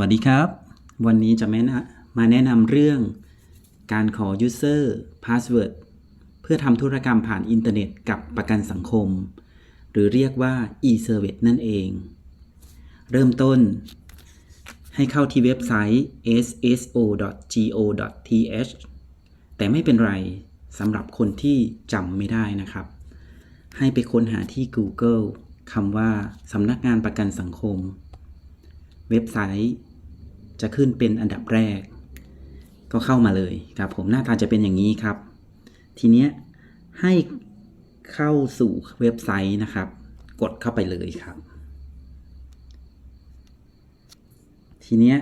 วัสดีครับ วันนี้จะแม่นะมาแนะนำเรื่องการขอ user password เพื่อทำธุรกรรมผ่านอินเทอร์เน็ตกับประกันสังคม หรือเรียกว่า e-service นั่นเอง เริ่มต้น ให้เข้าที่เว็บไซต์ sso.go.th แต่ไม่เป็นไรสำหรับคนที่จำไม่ได้นะครับ ให้ไปค้นหาที่ Google คำว่าสำนักงานประกันสังคมเว็บไซต์ จะขึ้นเป็นอันดับแรก ก็เข้ามาเลยครับผมหน้าตาจะเป็นอย่างนี้ครับ ทีเนี้ยให้เข้าสู่เว็บไซต์นะครับ กดเข้าไปเลยครับ ทีเนี้ย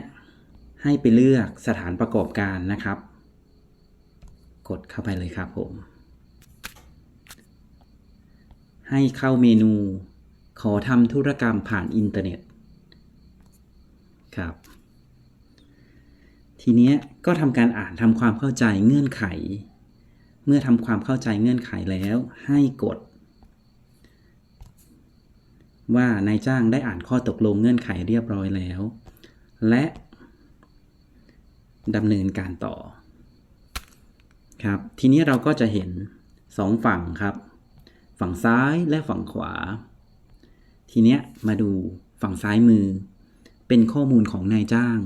ให้ไปเลือกสถานประกอบการนะครับ กดเข้าไปเลยครับผม ให้เข้าเมนู ขอทำธุรกรรมผ่านอินเทอร์เน็ตครับ ทีเนี้ยก็ทำการอ่านทำความเข้าใจเงื่อนไข เมื่อทำความเข้าใจเงื่อนไขแล้ว ให้กด ว่านายจ้างได้อ่านข้อตกลงเงื่อนไขเรียบร้อยแล้ว และดำเนินการต่อครับทีนี้เราก็จะเห็นสองฝั่งครับ ฝั่งซ้ายและฝั่งขวา ทีเนี้ยมาดูฝั่งซ้ายมือ เป็นข้อมูลของนายจ้าง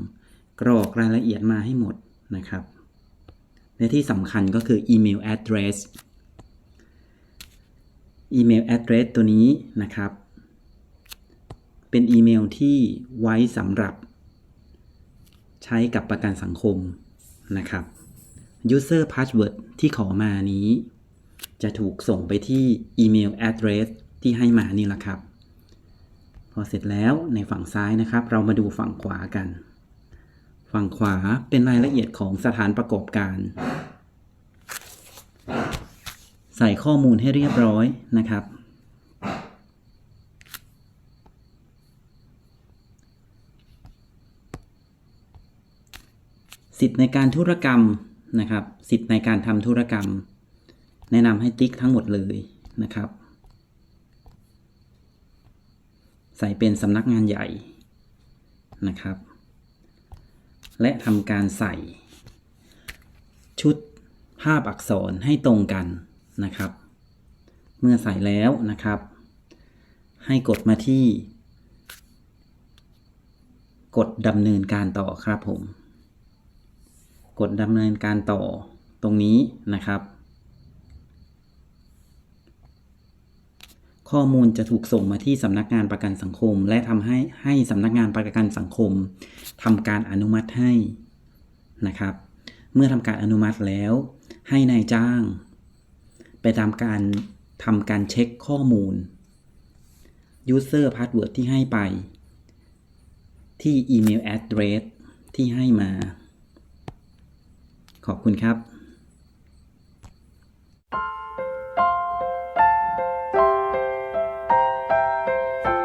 กรอกรายละเอียดมาให้หมดนะครับ และที่สำคัญก็คืออีเมล address อีเมล address ตัวนี้นะครับ เป็นอีเมลที่ไว้สำหรับ ใช้กับประกันสังคมนะครับ user password ที่ขอมานี้ จะถูกส่งไปที่อีเมล address ที่ให้มานี่แหละครับ พอเสร็จแล้วในฝั่งซ้ายนะครับ เรามาดูฝั่งขวากัน ฝั่งขวาเป็นรายละเอียดของสถานประกอบการ ใส่ข้อมูลให้เรียบร้อยนะครับ สิทธิ์ในการธุรกรรมนะครับ สิทธิ์ในการทำธุรกรรม แนะนำให้ติ๊กทั้งหมดเลยนะครับ ใส่เป็นสำนักงานใหญ่นะครับ และทำการใส่ ชุดภาพอักษรให้ตรงกันนะครับ เมื่อใส่แล้วนะครับ ให้กดมาที่ กดดำเนินการต่อครับผม กดดำเนินการต่อตรงนี้นะครับ ข้อมูลจะถูกส่งมาที่สำนักงานประกันสังคม และทำให้ให้สำนักงานประกันสังคมทำการอนุมัติให้นะครับ เมื่อทำการอนุมัติแล้ว ให้นายจ้าง ไปตามการทำการเช็คข้อมูล user password ที่ให้ไป ที่อีเมล address ที่ให้มา ขอบคุณครับ